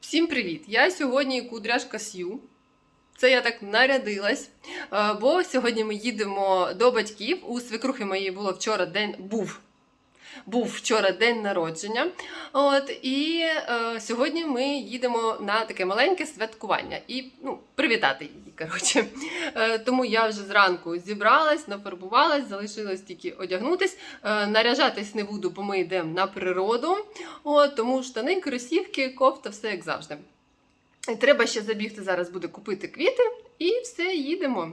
Всім привіт! Я сьогодні кудряшка Сью. Це я так нарядилась, е, бо сьогодні ми їдемо до батьків. У свекрухи моєї було вчора день був. Був вчора день народження. От і е, сьогодні ми їдемо на таке маленьке святкування і ну, привітати її. Коротше. Е, тому я вже зранку зібралась, нафарбувалась, залишилось тільки одягнутись. Е, наряжатись не буду, бо ми йдемо на природу. От, тому штани, кросівки, кофта, все як завжди. Треба ще забігти зараз буде купити квіти, і все, їдемо.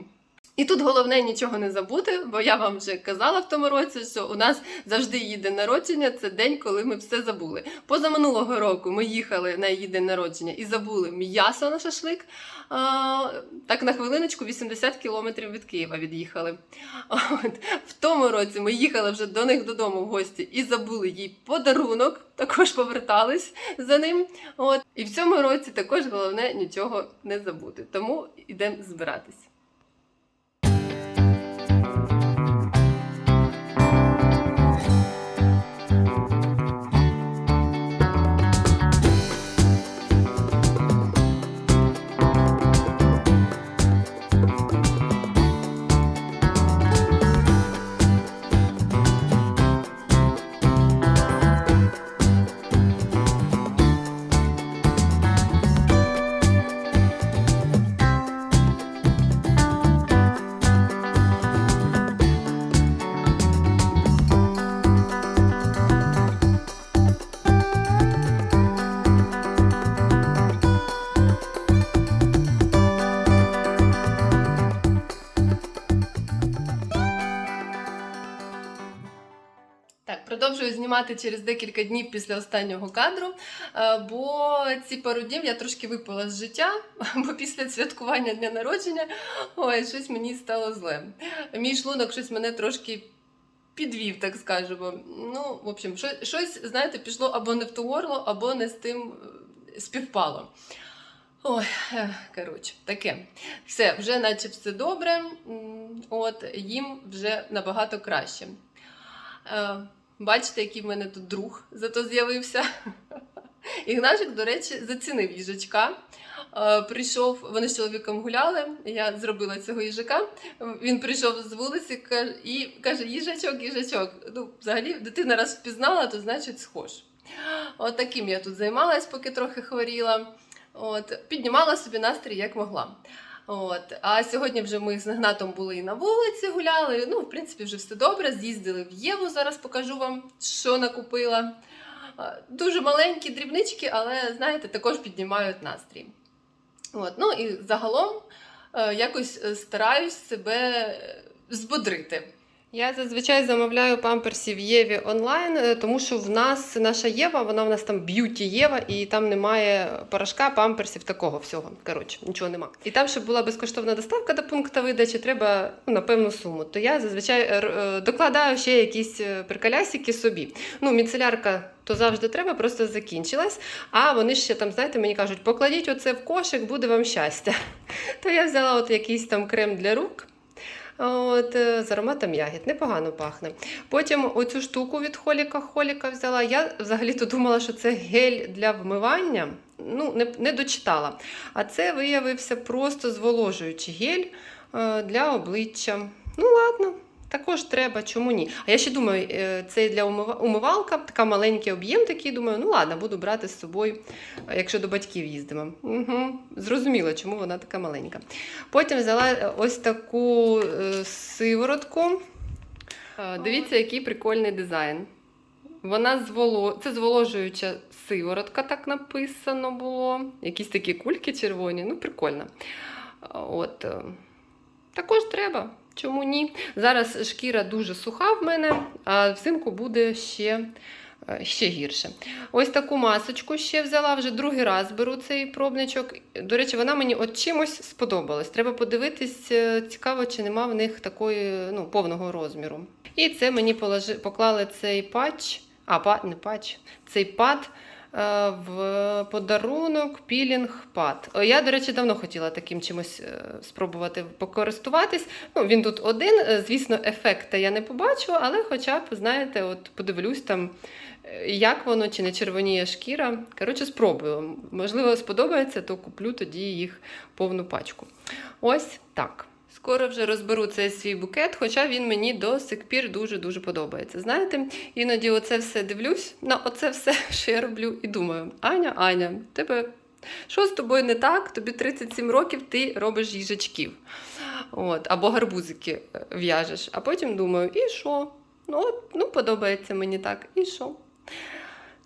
І тут головне нічого не забути, бо я вам вже казала в тому році, що у нас завжди її день народження це день, коли ми все забули. Позаминулого року ми їхали на її день народження і забули м'ясо на шашлик. А, так на хвилиночку 80 кілометрів від Києва від'їхали. От. В тому році ми їхали вже до них додому в гості і забули їй подарунок, також повертались за ним. От. І в цьому році також головне нічого не забути. Тому йдемо збиратись. Знімати через декілька днів після останнього кадру, е, бо ці пару днів я трошки випала з життя, бо після святкування дня народження ой, щось мені стало зле. Мій шлунок щось мене трошки підвів, так скажемо. Ну, в общем, щось, знаєте, пішло або не в ту горло, або не з тим е, співпало. Ой, е, коротше, таке. Все, вже наче все добре. От, їм вже набагато краще. Бачите, який в мене тут друг зато з'явився. Ігнашик, до речі, зацінив їжачка. Е, Прийшов, вони з чоловіком гуляли. Я зробила цього їжака. Він прийшов з вулиці і каже: їжачок, їжачок. Ну, взагалі, дитина раз впізнала, то значить схож. От таким я тут займалась, поки трохи хворіла. От, піднімала собі настрій як могла. От. А сьогодні вже ми з Нагнатом були і на вулиці гуляли. Ну, в принципі, вже все добре. З'їздили в Єву. Зараз покажу вам, що накупила. Дуже маленькі дрібнички, але знаєте, також піднімають настрій. От. Ну і загалом е, якось е, стараюсь себе е, збодрити. Я зазвичай замовляю памперсів Єві онлайн, е, тому що в нас наша Єва, вона в нас там б'юті Єва, і там немає порошка, памперсів, такого всього. Коротше, нічого нема. І там, щоб була безкоштовна доставка до пункту видачі, треба ну, на певну суму. То я зазвичай е, е, докладаю ще якісь приколясики собі. Ну, міцелярка то завжди треба, просто закінчилась. А вони ще там, знаєте, мені кажуть, покладіть оце в кошик, буде вам щастя. То я взяла от якийсь там крем для рук. От, е, з ароматом ягід, непогано пахне. Потім оцю штуку від Холіка Холіка взяла. Я взагалі-то думала, що це гель для вмивання. Ну, не, не дочитала. А це виявився просто зволожуючий гель е, для обличчя. Ну, ладно. Також треба, чому ні? А я ще думаю, е, це для умивалка, така маленький об'єм такий. Думаю, ну ладно, буду брати з собою, е, якщо до батьків їздимо. Угу. Зрозуміло, чому вона така маленька. Потім взяла е, ось таку сиворотку. Дивіться, який прикольний дизайн. Вона зволо... Це зволожуюча сиворотка, так написано було. Якісь такі кульки червоні, ну прикольно. От. Також треба. Чому ні? Зараз шкіра дуже суха в мене, а взимку буде ще, е, ще гірше. Ось таку масочку ще взяла, вже другий раз беру цей пробничок. До речі, вона мені от чимось сподобалась. Треба подивитись, е, цікаво, чи нема в них такої ну, повного розміру. І це мені положи, поклали цей патч, а па, не патч, цей пад в подарунок пілінг пад. Я, до речі, давно хотіла таким чимось е, спробувати покористуватись. Ну, він тут один, е, звісно, ефекта я не побачу, але хоча б, знаєте, от подивлюсь там, Е, Як воно чи не червоніє шкіра? Коротше, спробую. Можливо, сподобається, то куплю тоді їх повну пачку. Ось так. Скоро вже розберу цей свій букет, хоча він мені до сих пір дуже-дуже подобається. Знаєте, іноді оце все дивлюсь на оце все, що я роблю, і думаю: Аня, Аня, тебе що з тобою не так? Тобі 37 років, ти робиш їжачків. От, або гарбузики е, в'яжеш. А потім думаю, і що? Ну, от, ну, подобається мені так, і що?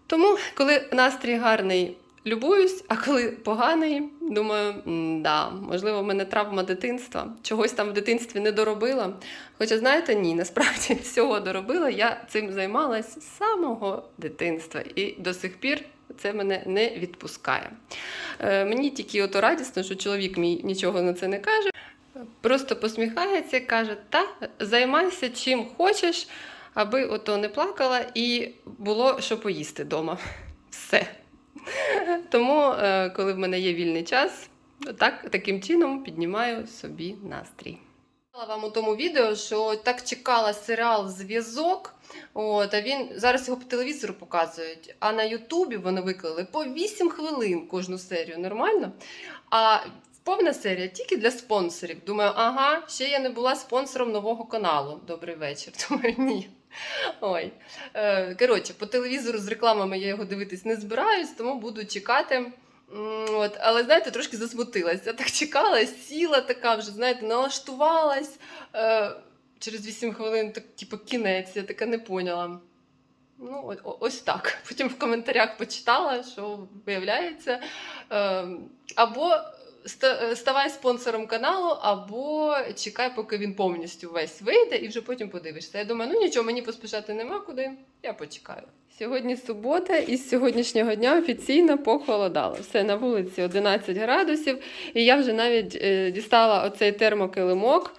Тому, коли настрій гарний, любуюсь, а коли поганий, думаю, да, можливо, в мене травма дитинства, чогось там в дитинстві не доробила. Хоча, знаєте, ні, насправді всього доробила. Я цим займалась з самого дитинства і до сих пір це мене не відпускає. Е, мені тільки ото радісно, що чоловік мій нічого на це не каже. Просто посміхається каже: та займайся чим хочеш, аби ото не плакала і було що поїсти вдома. Все. Тому, е, коли в мене є вільний час, так, таким чином піднімаю собі настрій. Сказала вам у тому відео, що так чекала серіал Зв'язок. От, а він зараз його по телевізору показують. А на Ютубі вони виклали по 8 хвилин кожну серію. Нормально? А повна серія тільки для спонсорів. Думаю, ага, ще я не була спонсором нового каналу. Добрий вечір. Думаю, ні. Ой. Е, коротше, по телевізору з рекламами я його дивитись не збираюсь, тому буду чекати. От, але знаєте, трошки засмутилась. Я так чекала, сіла така вже, знаєте, налаштувалась. Е, через 8 хвилин, так, типу, кінець, я така не поняла. Ну, ось так. Потім в коментарях почитала, що виявляється. Е, або ставай спонсором каналу, або чекай, поки він повністю весь вийде, і вже потім подивишся. Я думаю, ну нічого, мені поспішати нема куди, я почекаю. Сьогодні субота, і з сьогоднішнього дня офіційно похолодало. Все на вулиці 11 градусів, і я вже навіть е, дістала оцей термокилимок.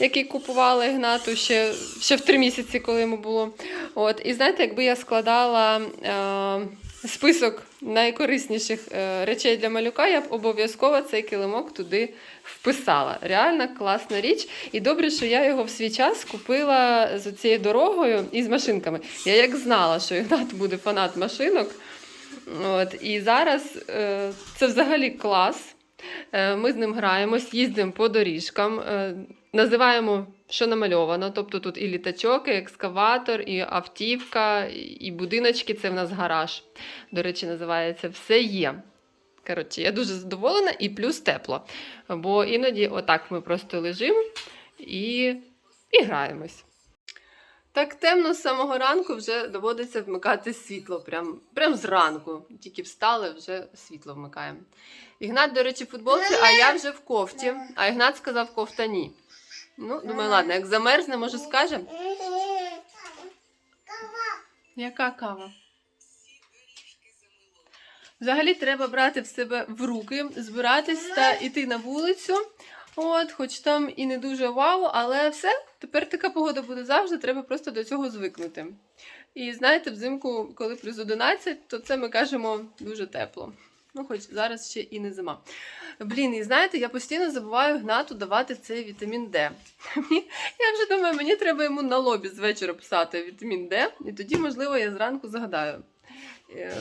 Який купувала Ігнату ще, ще в три місяці, коли йому було. От, і знаєте, якби я складала е, список найкорисніших е, речей для малюка, я б обов'язково цей килимок туди вписала. Реально класна річ. І добре, що я його в свій час купила з цією дорогою і з машинками. Я як знала, що Ігнат буде фанат машинок. От, і зараз е, це взагалі клас. Е, Ми з ним граємось, їздимо по доріжкам, називаємо, що намальовано. Тобто тут і літачок, і екскаватор, і автівка, і будиночки. Це в нас гараж. До речі, називається Все є. Коротше, я дуже задоволена і плюс тепло. Бо іноді отак ми просто лежимо і, і граємось. Так темно з самого ранку вже доводиться вмикати світло. Прям, прям зранку. Тільки встали, вже світло вмикаємо. Ігнат, до речі, футболці, а я вже в кофті. А Ігнат сказав кофта ні. Ну, думаю, ладно, як замерзне, може скаже. Яка кава? Взагалі треба брати в себе в руки, збиратись та йти на вулицю. От, хоч там і не дуже вау, але все, тепер така погода буде завжди, треба просто до цього звикнути. І знаєте, взимку, коли плюс 11, то це ми кажемо дуже тепло. Ну, хоч зараз ще і не зима. Блін, і знаєте, я постійно забуваю Гнату давати цей вітамін Д. Я вже думаю, мені треба йому на лобі з вечора писати вітамін Д, і тоді, можливо, я зранку загадаю. Е,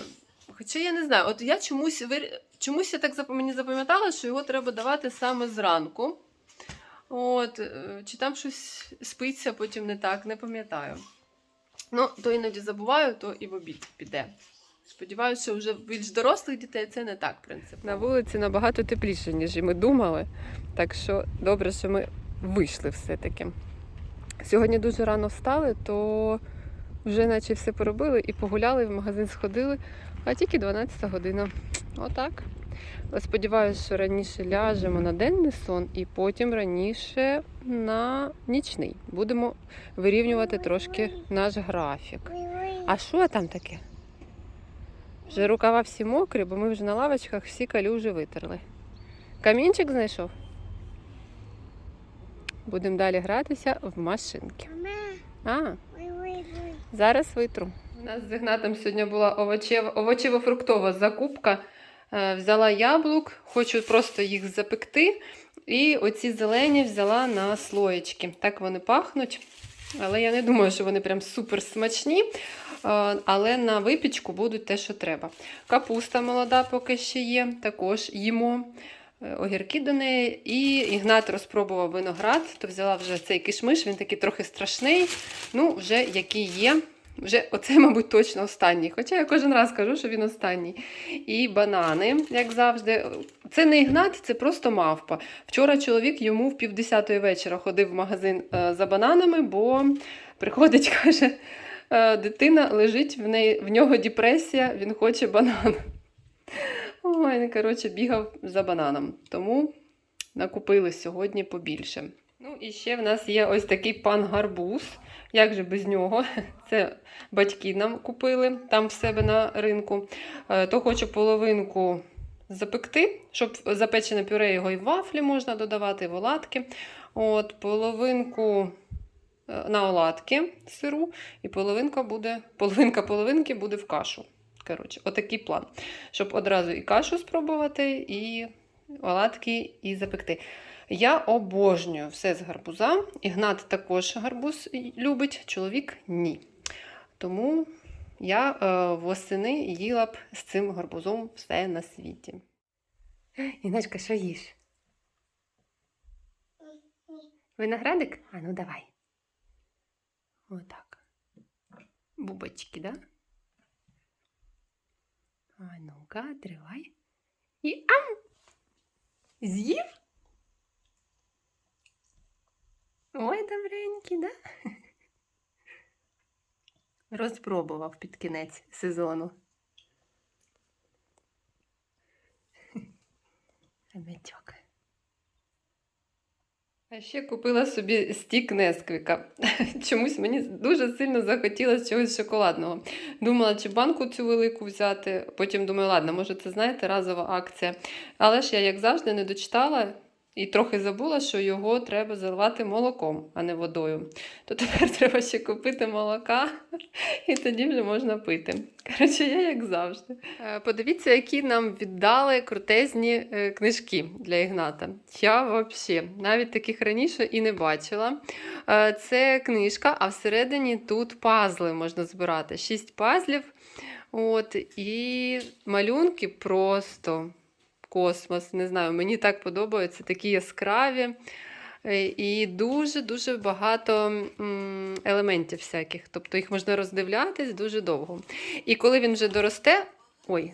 Хоча я не знаю, от я чомусь чомусь я так мені запам'ятала, що його треба давати саме зранку. От, е, чи там щось спиться, потім не так, не пам'ятаю. Ну, то іноді забуваю, то і в обід піде. Сподіваюся, вже в більш дорослих дітей це не так, в принципі. На вулиці набагато тепліше, ніж і ми думали. Так що добре, що ми вийшли все-таки. Сьогодні дуже рано встали, то вже наче все поробили і погуляли, в магазин сходили, а тільки 12 година. Отак. Сподіваюся, що раніше ляжемо на денний сон і потім раніше на нічний. Будемо вирівнювати трошки наш графік. А що там таке? Вже рукава всі мокрі, бо ми вже на лавочках всі калюжі витерли. Камінчик знайшов. Будемо далі гратися в машинки. А, зараз витру. У нас з Ігнатом сьогодні була овочево-фруктова закупка. Е, Взяла яблук, хочу просто їх запекти. І оці зелені взяла на слоєчки. Так вони пахнуть. Але я не думаю, що вони прям супер смачні. Але на випічку будуть те, що треба. Капуста молода поки ще є, також їмо. Е, Огірки до неї. І Ігнат розпробував виноград, то взяла вже цей кишмиш, він такий трохи страшний. Ну, вже який є. Вже оце, мабуть, точно останній. Хоча я кожен раз кажу, що він останній. І банани, як завжди. Це не Ігнат, це просто мавпа. Вчора чоловік йому в півдесятої вечора ходив в магазин е, за бананами, бо приходить, каже, е, дитина лежить, в, неї, в нього депресія, він хоче банан. Ой, ну, коротше, бігав за бананом. Тому накупили сьогодні побільше. Ну і ще в нас є ось такий пан гарбуз. Як же без нього? Це батьки нам купили там в себе на ринку. Е, То хочу половинку запекти, щоб запечене пюре його і вафлі можна додавати, і в оладки. От, половинку е, на оладки сиру, і половинка буде, половинка половинки буде в кашу. Коротше, отакий план. Щоб одразу і кашу спробувати, і оладки, і запекти. Я обожнюю все з гарбуза. Ігнат також гарбуз любить, чоловік ні. Тому я е, восени їла б з цим гарбузом все на світі. Іночка, що їш? Виноградик? А ну давай. Отак. Бубочки, да? А ну-ка, тривай. І ам! З'їв? Ой, добренький, да? Розпробував під кінець сезону. Хомячок. А ще купила собі стік Несквіка. Чомусь мені дуже сильно захотілося чогось шоколадного. Думала, чи банку цю велику взяти. Потім думаю, ладно, може, це знаєте, разова акція. Але ж я, як завжди, не дочитала і трохи забула, що його треба заливати молоком, а не водою. То тепер треба ще купити молока, і тоді вже можна пити. Коротше, я як завжди. Е, Подивіться, які нам віддали крутезні е, книжки для Ігната. Я взагалі навіть таких раніше і не бачила. Е, Це книжка, а всередині тут пазли можна збирати. Шість пазлів. От, і малюнки просто космос. Не знаю, мені так подобаються такі яскраві. Е, І дуже-дуже багато елементів всяких. Тобто їх можна роздивлятись дуже довго. І коли він вже доросте. Ой.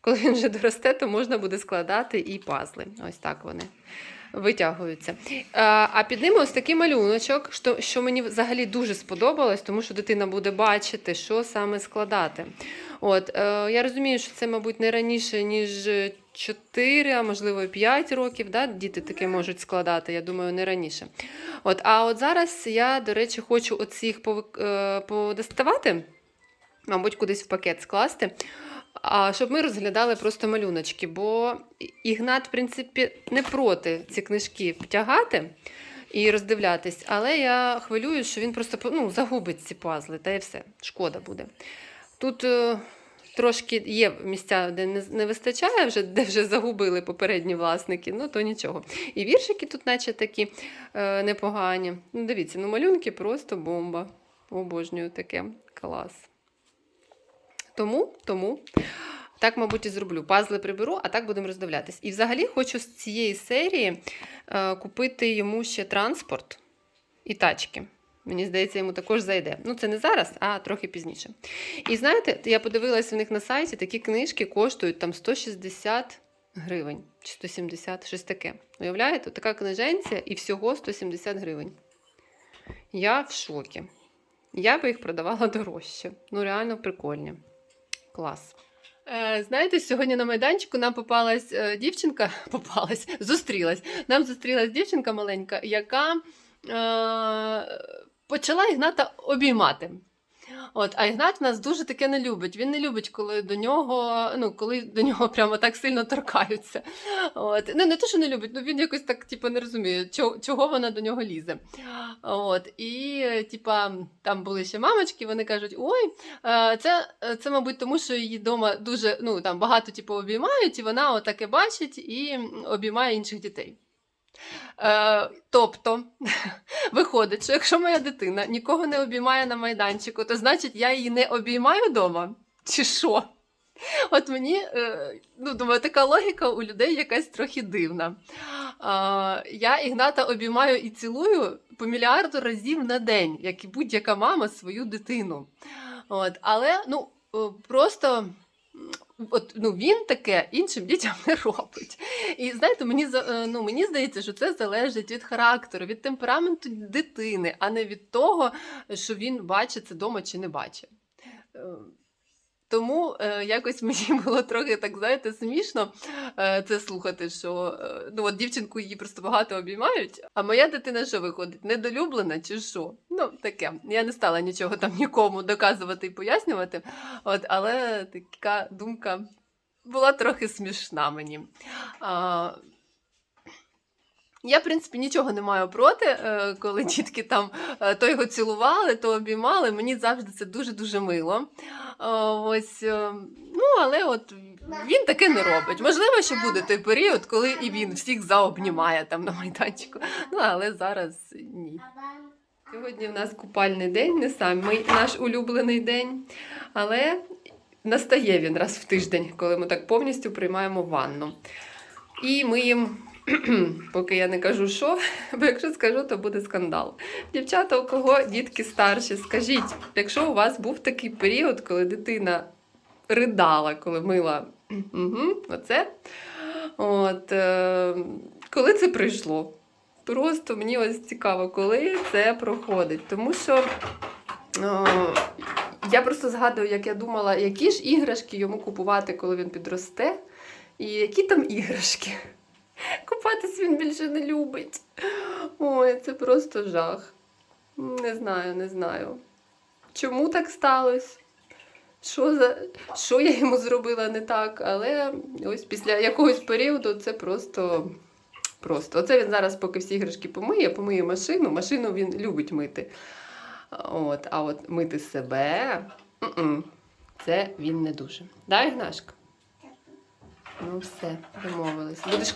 Коли він вже доросте, то можна буде складати і пазли. Ось так вони витягуються. А, а під ними ось такий малюночок, що, що мені взагалі дуже сподобалось, тому що дитина буде бачити, що саме складати. От, е, я розумію, що це, мабуть, не раніше, ніж 4, а можливо, 5 років. Да? Діти таке можуть складати, я думаю, не раніше. От, а от зараз я, до речі, хочу оцих е, подоставати, мабуть, кудись в пакет скласти. А щоб ми розглядали просто малюночки, бо Ігнат, в принципі, не проти ці книжки втягати і роздивлятись, але я хвилююсь, що він просто ну, загубить ці пазли, та і все. Шкода буде. Тут е, трошки є місця, де не, вистачає, вже, де вже загубили попередні власники, ну то нічого. І віршики тут, наче такі е, непогані. Ну, дивіться, ну малюнки просто бомба. Обожнюю таке. Клас. Тому, тому. Так, мабуть, і зроблю. Пазли приберу, а так будемо роздивлятись. І взагалі хочу з цієї серії е, купити йому ще транспорт і тачки. Мені здається, йому також зайде. Ну, це не зараз, а трохи пізніше. І знаєте, я подивилася в них на сайті, такі книжки коштують там 160 гривень чи 170, щось таке. Уявляєте, така книженція і всього 170 гривень. Я в шокі. Я би їх продавала дорожче. Ну, реально прикольні. Клас. Е, знаєте, сьогодні на майданчику нам попалась е, дівчинка, попалась, зустрілась. Нам зустрілась дівчинка маленька, яка е, почала Ігната обіймати. От, а Ігнат нас дуже таке не любить. Він не любить, коли до нього, ну, коли до нього прямо так сильно торкаються. От. Ну, не те, що не любить, ну він якось так типу, не розуміє, чого, чого вона до нього лізе. От. І, типа, там були ще мамочки, вони кажуть: ой, е, це, це, мабуть, тому що її вдома дуже ну, там, багато типу, обіймають, і вона отаке бачить і обіймає інших дітей. Е, тобто, виходить, що якщо моя дитина нікого не обіймає на майданчику, то значить я її не обіймаю вдома? Чи що? От мені, е, ну, думаю, така логіка у людей якась трохи дивна. Я Ігната обіймаю і цілую по мільярду разів на день, як і будь-яка мама свою дитину. От, але ну, просто м, от, ну, він таке іншим дітям не робить. І знаєте, мені, е, ну, мені здається, що це залежить від характеру, від темпераменту дитини, а не від того, що він бачить це вдома чи не бачить. Тому е, якось мені було трохи так, знаєте, смішно е, це слухати, що е, ну, от дівчинку її просто багато обіймають, а моя дитина що виходить? Недолюблена чи що? Ну, таке. Я не стала нічого там нікому доказувати і пояснювати, от, але така думка була трохи смішна мені. А, я, в принципі, нічого не маю проти, е, коли дітки там е, то його цілували, то обіймали. Мені завжди це дуже-дуже мило. Ось, е, ну, але от він таке не робить. Можливо, що буде той період, коли і він всіх заобнімає там на майданчику. Ну, але зараз ні. Сьогодні в нас купальний день, не самий наш улюблений день, але настає він раз в тиждень, коли ми так повністю приймаємо ванну. І ми їм, поки я не кажу що, бо якщо скажу, то буде скандал. Дівчата, у кого дітки старші, скажіть, якщо у вас був такий період, коли дитина ридала, коли мила оце, от, е, коли це прийшло? Просто мені ось цікаво, коли це проходить. Тому що о, я просто згадую, як я думала, які ж іграшки йому купувати, коли він підросте, і які там іграшки. Купатись він більше не любить. Ой, це просто жах. Не знаю, не знаю. Чому так сталося? Що, за... що я йому зробила не так, але ось після якогось періоду це просто. Просто. Оце він зараз, поки всі іграшки помиє, помиє машину. Машину він любить мити. От, а от мити себе це він не дуже. Да, Ігнашка? Ну, все, домовились. Будеш...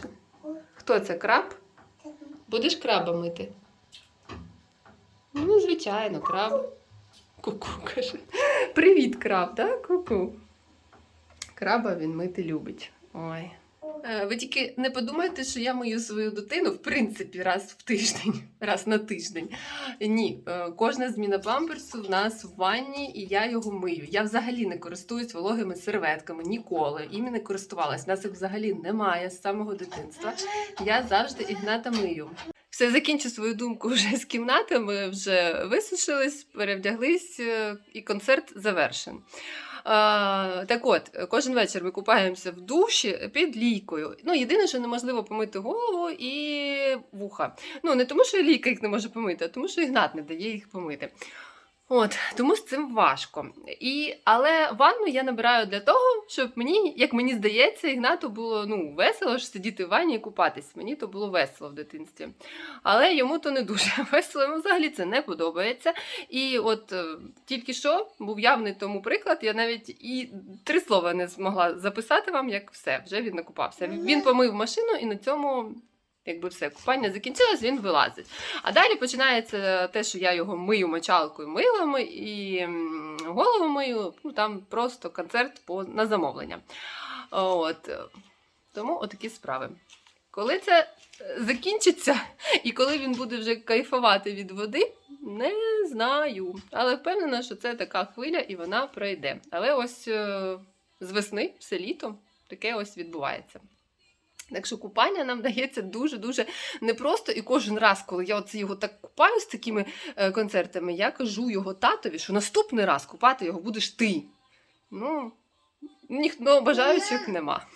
Хто це? Краб? Будеш краба мити? Ну, звичайно, краб. Ку-ку, каже. Привіт, краб, так? Ку-ку. Краба він мити любить. Ой. Е, Ви тільки не подумайте, що я мию свою дитину в принципі раз в тиждень, раз на тиждень. Ні, е, кожна зміна памперсу в нас в ванні, і я його мию. Я взагалі не користуюсь вологими серветками ніколи. Іми не користувалась. Нас їх взагалі немає з самого дитинства. Я завжди ігната мию. Все, закінчу свою думку вже з кімнати. Ми вже висушились, перевдяглись, е, і концерт завершен. Так от, кожен вечір ми купаємося в душі під лійкою. Ну, єдине, що неможливо помити голову і вуха. Ну, не тому, що лійка їх не може помити, а тому, що Ігнат не дає їх помити. От, тому з цим важко. І, але ванну я набираю для того, щоб мені, як мені здається, Ігнату було ну, весело ж сидіти в ванні і купатись. Мені то було весело в дитинстві. Але йому то не дуже весело, йому взагалі це не подобається. І от е, тільки що був явний тому приклад, я навіть і три слова не змогла записати вам, як все, вже він накупався. Він помив машину і на цьому. Якби все, купання закінчилось, він вилазить. А далі починається те, що я його мию мочалкою милами і голову мию. Ну там просто концерт по, на замовлення. От. Тому отакі справи. Коли це е, закінчиться, і коли він буде вже кайфувати від води, не знаю. Але впевнена, що це така хвиля і вона пройде. Але ось е, з весни, все літо, таке ось відбувається. Так що купання нам дається дуже-дуже непросто. І кожен раз, коли я оце його так купаю з такими е, концертами, я кажу його татові, що наступний раз купати його будеш ти. Ну, ніхто бажаючих нема.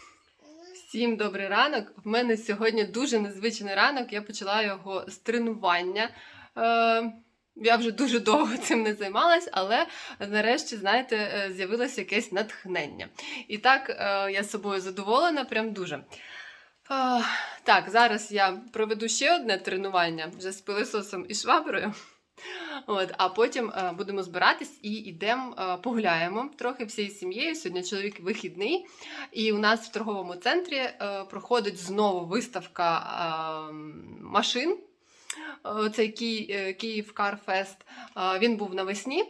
Всім добрий ранок. В мене сьогодні дуже незвичний ранок. Я почала його з тренування. Е, я вже дуже довго цим не займалась, але нарешті, знаєте, е, з'явилося якесь натхнення. І так, я собою задоволена, прям дуже. А, так, зараз я проведу ще одне тренування вже з пилисосом і шваброю. От, а потім е, будемо збиратись і йдемо е, погуляємо трохи всією сім'єю. Сьогодні чоловік вихідний, і у нас в торговому центрі е, проходить знову виставка е, машин. Е, Цей Ки- е, Київ Карфест. Е, Він був навесні,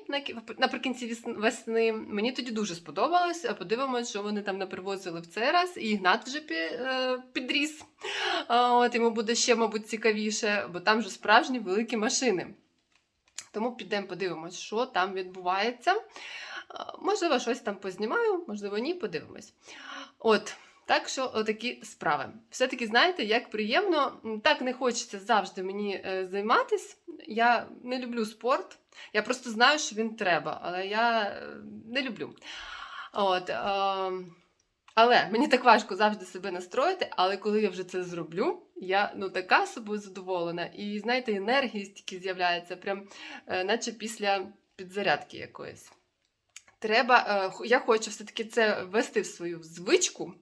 наприкінці весни. Мені тоді дуже сподобалось. Подивимось, що вони там напривозили в цей раз. І Ігнат вже підріс. От йому буде ще, мабуть, цікавіше, бо там вже справжні великі машини. Тому підемо подивимось, що там відбувається. Можливо, щось там познімаю, можливо, ні, подивимось. От. Так що отакі справи. Все-таки знаєте, як приємно, так не хочеться завжди мені е, займатися. Я не люблю спорт. Я просто знаю, що він треба, але я е, не люблю. От, е, але мені так важко завжди себе настроїти, але коли я вже це зроблю, я ну така собою задоволена. І знаєте, енергії стільки з'являється, прям наче після підзарядки якоїсь. Треба, я хочу все-таки це ввести в свою звичку.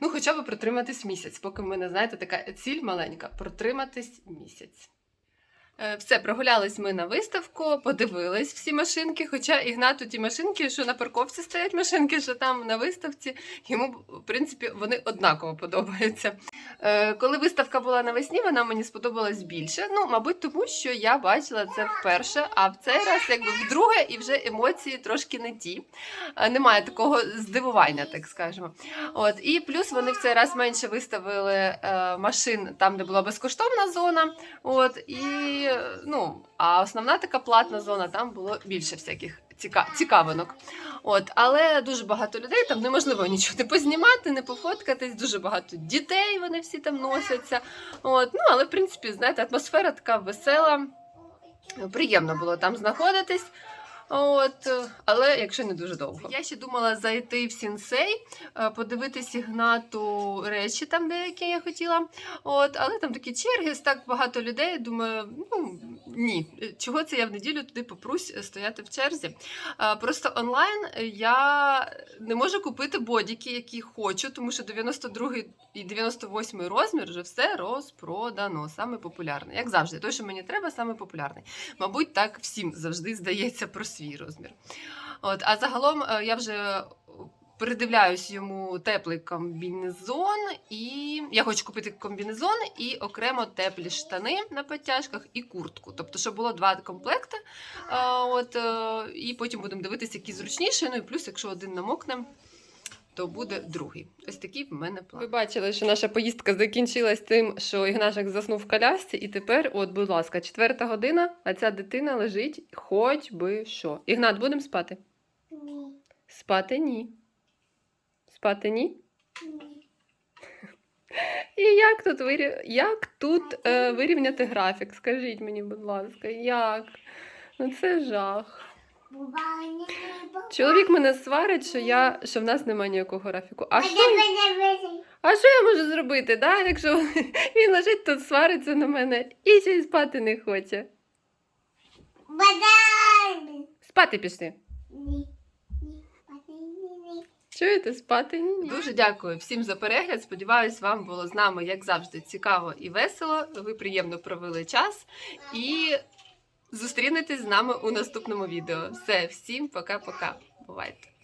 Ну, хоча б протриматись місяць, поки в мене, знаєте, така ціль маленька протриматись місяць. Е, Все, прогулялись ми на виставку, подивились всі машинки. Хоча Ігнату ті машинки, що на парковці стоять машинки, що там на виставці, йому, в принципі, вони однаково подобаються. Е, Коли виставка була навесні, вона мені сподобалась більше. Ну, мабуть, тому що я бачила це вперше, а в цей раз, якби вдруге, і вже емоції трошки не ті. Е, Немає такого здивування, так скажемо. От і плюс вони в цей раз менше виставили машин там, де була безкоштовна зона. От і ну, а основна така платна зона, там було більше всяких ціка- цікавинок. От, але дуже багато людей там неможливо нічого не познімати, не пофоткатись. Дуже багато дітей вони всі там носяться. От, ну але в принципі, знаєте, атмосфера така весела. Приємно було там знаходитись. От, е, але якщо не дуже довго. Я ще думала зайти в сінсей, е, подивитись Ігнату речі там деякі я хотіла. От, але там такі черги, так багато людей. Думаю, ну ні, чого це я в неділю туди попрусь е, стояти в черзі. Е, Просто онлайн я не можу купити бодіки, які хочу, тому що 92 і 98 розмір вже все розпродано. Саме популярний. Як завжди, той, що мені треба, саме популярний. Мабуть, так всім завжди здається про свій розмір. От, а загалом е, я вже передивляюсь йому теплий комбінезон, і я хочу купити комбінезон і окремо теплі штани на підтяжках і куртку. Тобто, щоб було два комплекти. Е, От, е, і потім будемо дивитися, які зручніші. Ну і плюс, якщо один намокне. То буде другий. Ось такий в мене план. Ви бачили, що наша поїздка закінчилась тим, що Ігнашек заснув в колясці, і тепер, от, будь ласка, четверта година, а ця дитина лежить хоч би що. Ігнат, будемо спати? Ні. Спати ні. Спати ні. Ні. І як тут, вирів... як тут е, вирівняти графік? Скажіть мені, будь ласка, як? Ну це жах. Чоловік мене сварить, що я що в нас немає ніякого графіку. А що, а що я можу зробити? Да? Якщо він лежить тут, свариться на мене і ще й спати не хоче. Спати пішли. Чуєте, спати ні. Дуже дякую всім за перегляд. Сподіваюсь, вам було з нами, як завжди, цікаво і весело. Ви приємно провели час і зустрінетесь з нами у наступному відео. Все, всім пока-пока. Бувайте!